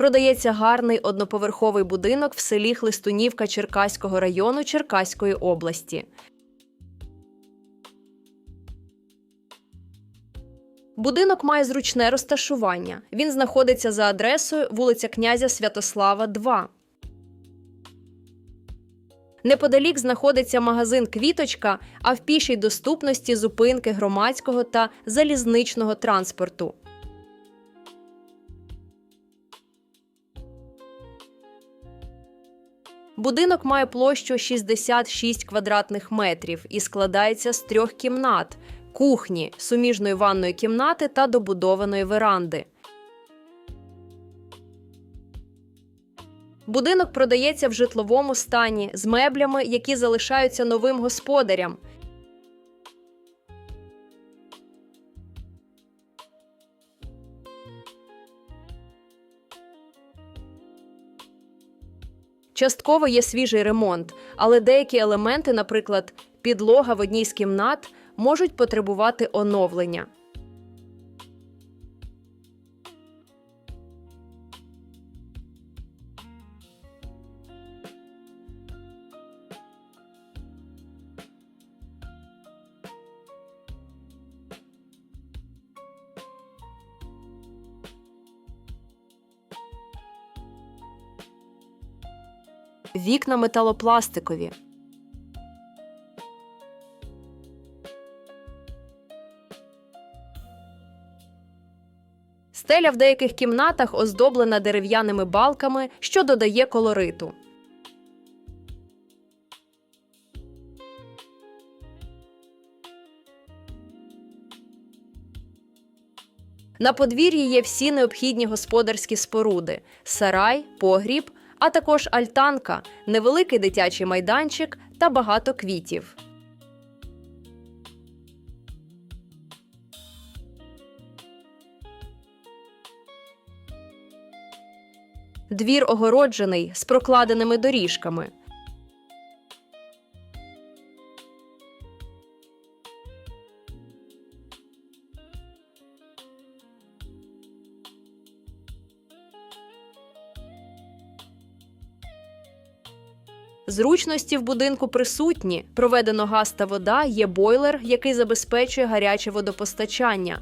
Продається гарний одноповерховий будинок в селі Хлистунівка Черкаського району Черкаської області. Будинок має зручне розташування. Він знаходиться за адресою вулиця князя Святослава, 2. Неподалік знаходиться магазин Квіточка, а в пішій доступності зупинки громадського та залізничного транспорту. Будинок має площу 66 квадратних метрів і складається з трьох кімнат: кухні, суміжної ванної кімнати та добудованої веранди. Будинок продається в житловому стані з меблями, які залишаються новим господарям. Частково є свіжий ремонт, але деякі елементи, наприклад, підлога в одній з кімнат, можуть потребувати оновлення. Вікна металопластикові. Стеля в деяких кімнатах оздоблена дерев'яними балками, що додає колориту. На подвір'ї є всі необхідні господарські споруди: сарай, погріб, а також альтанка, невеликий дитячий майданчик та багато квітів. Двір огороджений з прокладеними доріжками. Зручності в будинку присутні. Проведено газ та вода, є бойлер, який забезпечує гаряче водопостачання.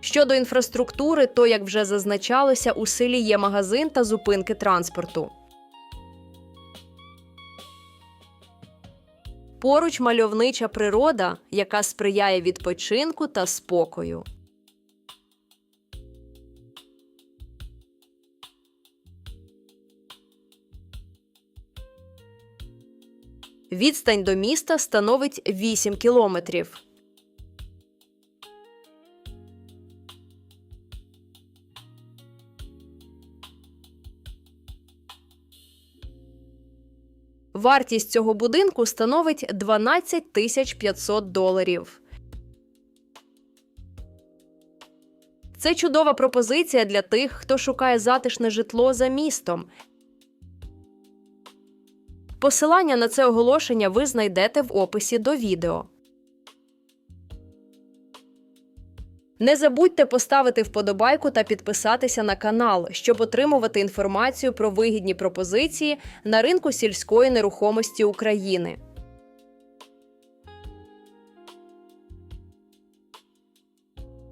Щодо інфраструктури, то, як вже зазначалося, у селі є магазин та зупинки транспорту. Поруч мальовнича природа, яка сприяє відпочинку та спокою. Відстань до міста становить 8 кілометрів. Вартість цього будинку становить 12 тисяч 500 доларів. Це чудова пропозиція для тих, хто шукає затишне житло за містом. Посилання на це оголошення ви знайдете в описі до відео. Не забудьте поставити вподобайку та підписатися на канал, щоб отримувати інформацію про вигідні пропозиції на ринку сільської нерухомості України.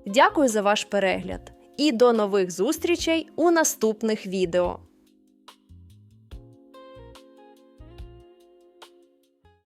Дякую за ваш перегляд і до нових зустрічей у наступних відео.